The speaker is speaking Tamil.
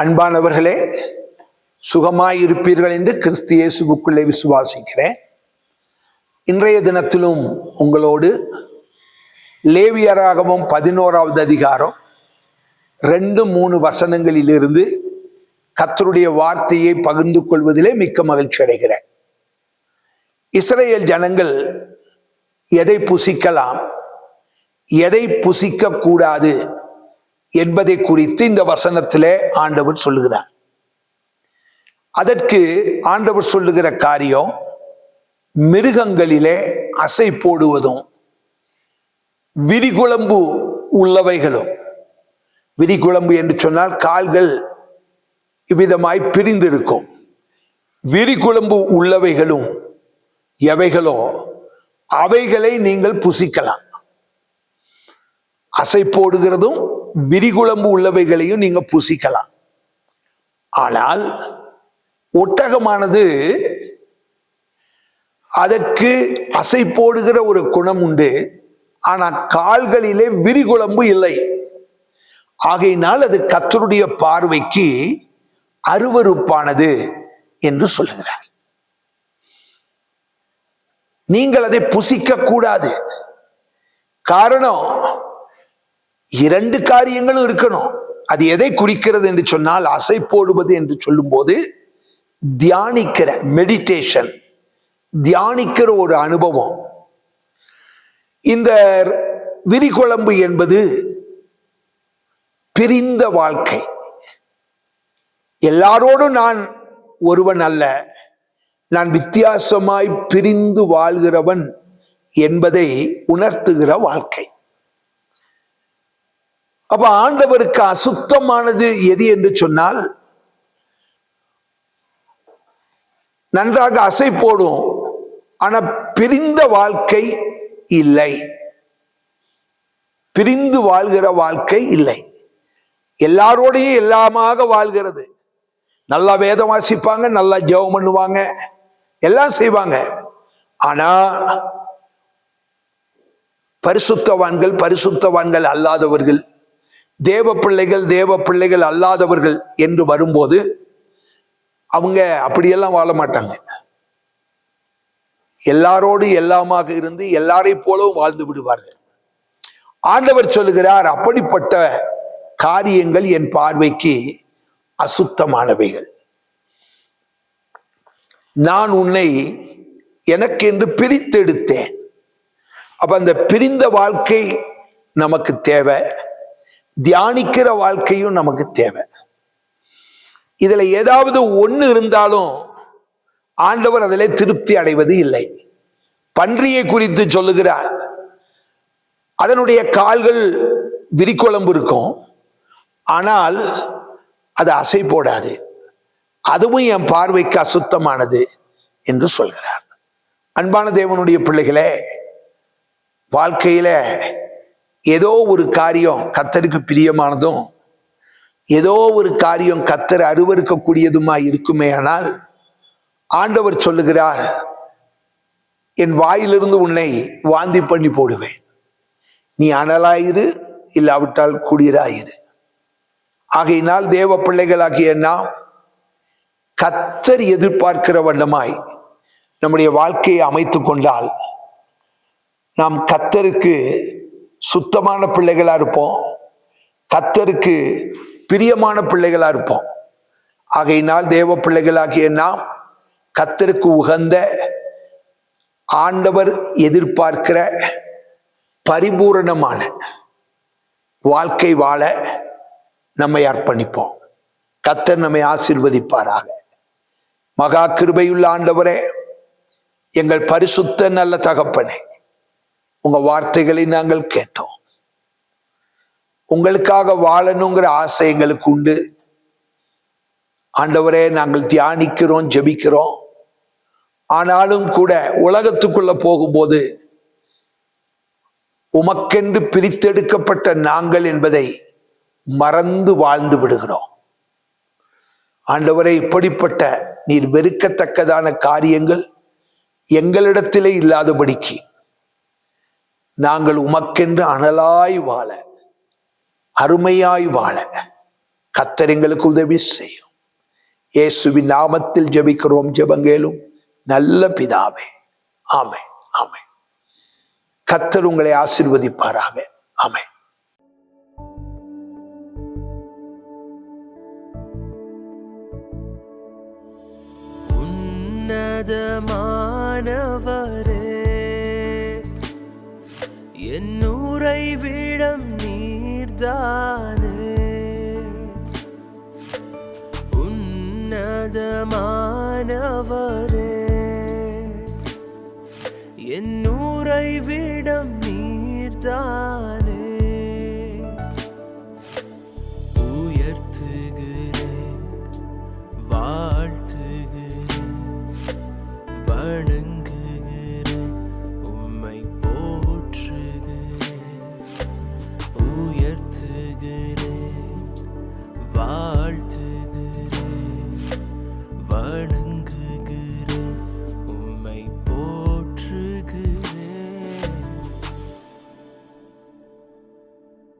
அன்பானவர்களே சுகமாயிருப்பீர்கள் என்று கிறிஸ்தியேசுக்குள்ளே விசுவாசிக்கிறேன். இன்றைய தினத்திலும் உங்களோடு லேவியராகவும் பதினோராவது அதிகாரம் ரெண்டு மூணு வசனங்களிலிருந்து கத்தருடைய வார்த்தையை பகிர்ந்து கொள்வதிலே மிக்க மகிழ்ச்சி அடைகிறேன். இஸ்ரேல் ஜனங்கள் எதை புசிக்கலாம் எதை புசிக்க கூடாது என்பதை குறித்து இந்த வசனத்திலே ஆண்டவர் சொல்லுகிறார். அதற்கு ஆண்டவர் சொல்லுகிற காரியம் மிருகங்களிலே அசை போடுவதும் விரிகுழம்பு உள்ளவைகளும். விரிகுழம்பு என்று சொன்னால் கால்கள் இவ்விதமாய் பிரிந்திருக்கும். விரிகுழம்பு உள்ளவைகளும் எவைகளோ அவைகளை நீங்கள் புசிக்கலாம். அசை போடுகிறதும் விரிகுழம்பு உள்ளவைகளையும் நீங்க புசிக்கலாம். ஆனால் ஒட்டகமானது அதற்கு அசை போடுகிற ஒரு குணம் உண்டு. ஆனால் கால்களிலே விரிகுழம்பு இல்லை. ஆகையினால் அது கத்தருடைய பார்வைக்கு அருவருப்பானது என்று சொல்லுகிறார். நீங்கள் அதை புசிக்க கூடாது. காரணம் இரண்டு காரியங்களும் இருக்கணும். அது எதை குறிக்கிறது என்று சொன்னால் அசை போடுவது என்று சொல்லும்போது தியானிக்கிற மெடிடேஷன் தியானிக்கிற ஒரு அனுபவம். இந்த விரிகுழம்பு என்பது பிரிந்த வாழ்க்கை. எல்லாரோடும் நான் ஒருவன் அல்ல. நான் வித்தியாசமாய் பிரிந்து வாழ்கிறவன் என்பதை உணர்த்துகிற வாழ்க்கை. அப்ப ஆண்டவருக்கு அசுத்தமானது எது என்று சொன்னால் நன்றாக அசை போடும் ஆனா பிரிந்த வாழ்க்கை இல்லை. பிரிந்து வாழ்கிற வாழ்க்கை இல்லை. எல்லாரோடையும் எல்லாமாக வாழ்கிறது. நல்லா வேதம் வாசிப்பாங்க நல்லா ஜெபம் பண்ணுவாங்க எல்லாம் செய்வாங்க. ஆனா பரிசுத்தவான்கள் பரிசுத்தவான்கள் அல்லாதவர்கள் தேவ பிள்ளைகள் தேவ பிள்ளைகள் அல்லாதவர்கள் என்று வரும்போது அவங்க அப்படியெல்லாம் வாழ மாட்டாங்க. எல்லாரோடு எல்லாமாக இருந்து எல்லாரை போலவும் வாழ்ந்து விடுவார்கள். ஆண்டவர் சொல்லுகிறார் அப்படிப்பட்ட காரியங்கள் என் பார்வைக்கு அசுத்தமானவைகள். நான் உன்னை எனக்கென்று பிரித்தெடுத்தேன். அப்ப அந்த பிரிந்த வாழ்க்கை நமக்கு தேவை. தியானிக்கிற வாழ்க்கையும் நமக்கு தேவை. இதுல ஏதாவது ஒன்று இருந்தாலும் ஆண்டவர் அதில் திருப்தி அடைவது இல்லை. பன்றியை குறித்து சொல்லுகிறார். அதனுடைய கால்கள் விரிக்குழம்பு இருக்கும். ஆனால் அது அசை போடாது. அதுவும் என் பார்வைக்கு அசுத்தமானது என்று சொல்கிறார். அன்பான தேவனுடைய பிள்ளைகளே வாழ்க்கையில ஏதோ ஒரு காரியம் கத்தருக்கு பிரியமானதும் ஏதோ ஒரு காரியம் கத்தர் அருவருக்கக்கூடியதுமா இருக்குமே ஆனால் ஆண்டவர் சொல்லுகிறார் என் வாயிலிருந்து உன்னை வாந்தி பண்ணி போடுவேன். நீ அனலாயிரு இல்லாவிட்டால் குளிராயிரு ஆகையினால் தேவ பிள்ளைகளாகிய நாம் கத்தர் எதிர்பார்க்கிற வண்ணமாய் நம்முடைய வாழ்க்கையை அமைத்து கொண்டால் நாம் கத்தருக்கு சுத்தமான பிள்ளைகளா இருப்போம். கத்தருக்கு பிரியமான பிள்ளைகளா இருப்போம். ஆகையினால் தேவ பிள்ளைகளாகிய நாம் கத்தருக்கு உகந்த ஆண்டவர் எதிர்பார்க்கிற பரிபூரணமான வாழ்க்கை வாழ நம்மை அர்ப்பணிப்போம். கத்தர் நம்மை ஆசிர்வதிப்பாராக. மகா கிருபையுள்ள ஆண்டவரே எங்கள் பரிசுத்த நல்ல தகப்பனே உங்க வார்த்தைகளை நாங்கள் கேட்டோம். உங்களுக்காக வாழணுங்கிற ஆசை எங்களுக்கு உண்டு. ஆண்டவரே நாங்கள் தியானிக்கிறோம் ஜெபிக்கிறோம். ஆனாலும் கூட உலகத்துக்குள்ள போகும்போது உமக்கென்று பிரித்தெடுக்கப்பட்ட நாங்கள் என்பதை மறந்து வாழ்ந்து விடுகிறோம். ஆண்டவரை இப்படிப்பட்ட நீர் வெறுக்கத்தக்கதான காரியங்கள் எங்களிடத்திலே இல்லாதபடிக்கு நாங்கள் உமக்கென்று அனலாய் வாழ அருமையாய் வாழ கத்தர் எங்களுக்கு உதவி செய்யும். இயேசுவின் நாமத்தில் ஜெபிக்கிறோம் ஜெபங்கேலும் நல்ல பிதாவே ஆமை ஆமை கத்தர் உங்களை ஆசிர்வதிப்பாராக ஆமை உன்னதமானவர் நூரை விடம் நீர்தானே. உன்னதமானவரே. என் நூரை விடம் நீர்தானே. உயர்த்துகிறேன் வாழ்த்துகிறேன் வணங்க